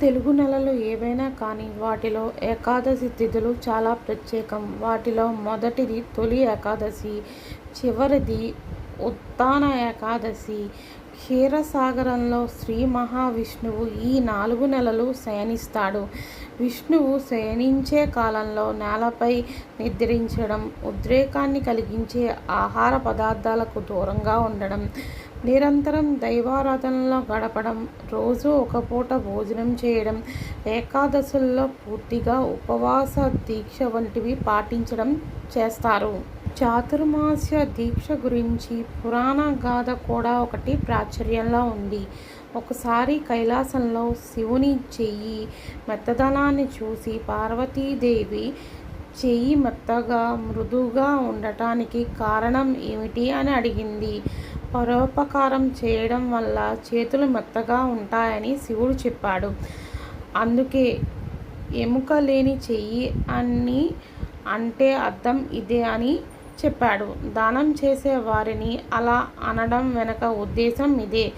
తెలుగు నెలలు ఏవైనా కానీ వాటిలో ఏకాదశి తిథులు చాలా ప్రత్యేకం. వాటిలో మొదటిది తొలి ఏకాదశి. చివరిది ఉత్తాన ఏకాదశి. క్షీరసాగరంలో శ్రీ మహావిష్ణువు ఈ నాలుగు నెలలు శయనిస్తాడు. విష్ణువు శయనించే కాలంలో నేలపై నిద్రించడం, ఉద్రేకాన్ని కలిగించే ఆహార పదార్థాలకు దూరంగా ఉండడం, నిరంతరం దైవారాధనలో గడపడం, రోజు ఒక పూట భోజనం చేయడం, ఏకాదశుల్లో పూర్తిగా ఉపవాస దీక్ష వంటివి పాటించడం చేస్తారు. చాతుర్మాస్య దీక్ష గురించి పురాణ గాథ కూడా ఒకటి ప్రాచుర్యంలో ఉంది. ఒకసారి కైలాసంలో శివుని చెయ్యి మెత్తదనాన్ని చూసి పార్వతీదేవి చెయ్యి మెత్తగా, మృదువుగా ఉండటానికి కారణం ఏమిటి అని అడిగింది. పరోపకారం చేయడం వల్ల చేతులు మెత్తగా ఉంటాయని శివుడు చెప్పాడు. అందుకే ఎముక లేని చెయ్యి అని అంటే అర్థం ఇదే అని చెప్పాడు. దానం చేసే వారిని అలా అనడం వెనక ఉద్దేశం ఇదే.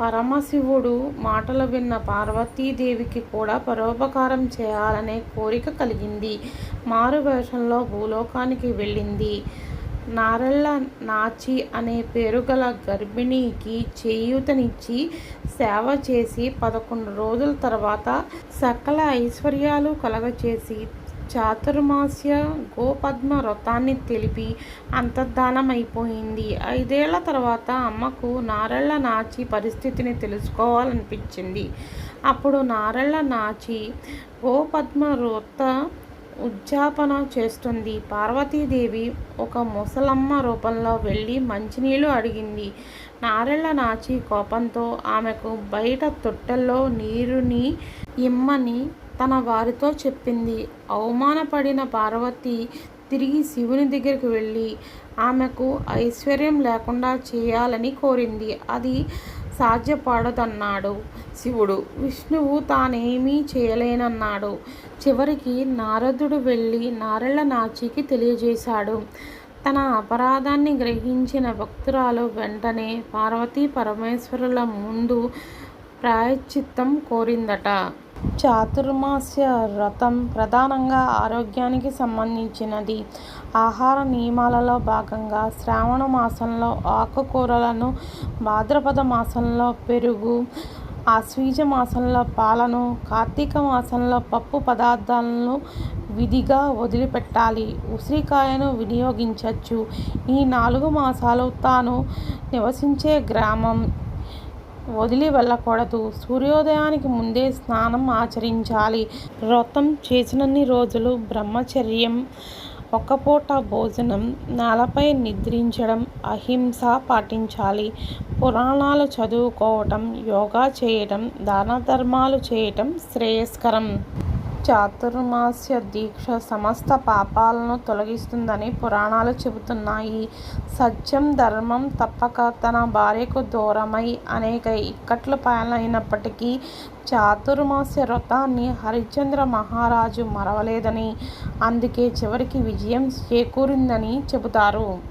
పరమశివుడు మాటలు విన్న పార్వతీదేవికి కూడా పరోపకారం చేయాలనే కోరిక కలిగింది. మారువేషంలో భూలోకానికి వెళ్ళింది. నారెళ్ళ నాచి అనే పేరుగల గర్భిణికి చేయూతనిచ్చి సేవ చేసి పదకొండు రోజుల తర్వాత సకల ఐశ్వర్యాలు కలుగచేసి చాతుర్మాస్య గోపద్మ వ్రతాన్ని తెలిపి అంతర్ధానమైపోయింది. ఐదేళ్ళ తర్వాత అమ్మకు నారెళ్ళ నాచి పరిస్థితిని తెలుసుకోవాలనిపించింది. అప్పుడు నారెళ్ళ నాచి గోపద్మ వ్రత ఉద్యాపన చేస్తుంది పార్వతీదేవి ఒక ముసలమ్మ రూపంలో వెళ్ళి మంచినీళ్ళు అడిగింది. నారెళ్ళ నాచి కోపంతో ఆమెకు బయట తొట్టెల్లో నీరుని ఇమ్మని తన వారితో చెప్పింది. అవమానపడిన పార్వతి తిరిగి శివుని దగ్గరికి వెళ్ళి ఆమెకు ఐశ్వర్యం లేకుండా చేయాలని కోరింది. అది సాధ్యపడదన్నాడు శివుడు. విష్ణువు తానేమీ చేయలేనన్నాడు. చివరికి నారదుడు వెళ్ళి నారెళ్ళ నాచికి తెలియజేశాడు. తన అపరాధాన్ని గ్రహించిన భక్తురాలు వెంటనే పార్వతీ పరమేశ్వరుల ముందు ప్రాయశ్చిత్తం కోరిందట. చాతుర్మాస్య వ్రతం ప్రధానంగా ఆరోగ్యానికి సంబంధించినది. ఆహార నియమాలలో భాగంగా శ్రావణ మాసంలో ఆకుకూరలను, భాద్రపద మాసంలో పెరుగు, ఆశ్వీజ మాసంలో పాలను, కార్తీక మాసంలో పప్పు పదార్థాలను విధిగా వదిలిపెట్టాలి. ఉసిరికాయను వినియోగించవచ్చు ఈ నాలుగు మాసాలు తాను నివసించే గ్రామం వదిలి వెళ్ళకూడదు. సూర్యోదయానికి ముందే స్నానం ఆచరించాలి. వ్రతం చేసినన్ని రోజులు బ్రహ్మచర్యం, ఒక్కపూట భోజనం, నేలపై నిద్రించడం, అహింస పాటించాలి. పురాణాలు చదువుకోవటం, యోగా చేయటం, దానధర్మాలు చేయటం శ్రేయస్కరం. చాతుర్మాస్య దీక్ష సమస్త పాపాలను తొలగిస్తుందని పురాణాలు చెబుతున్నాయి. సత్యం, ధర్మం తప్పక తన భార్యకు దూరమై అనేక ఇక్కట్లు పాలైనప్పటికీ చాతుర్మాస్య వ్రతాన్ని హరిశ్చంద్ర మహారాజు మరవలేదని అందుకే చివరికి విజయం చేకూరిందని చెబుతారు.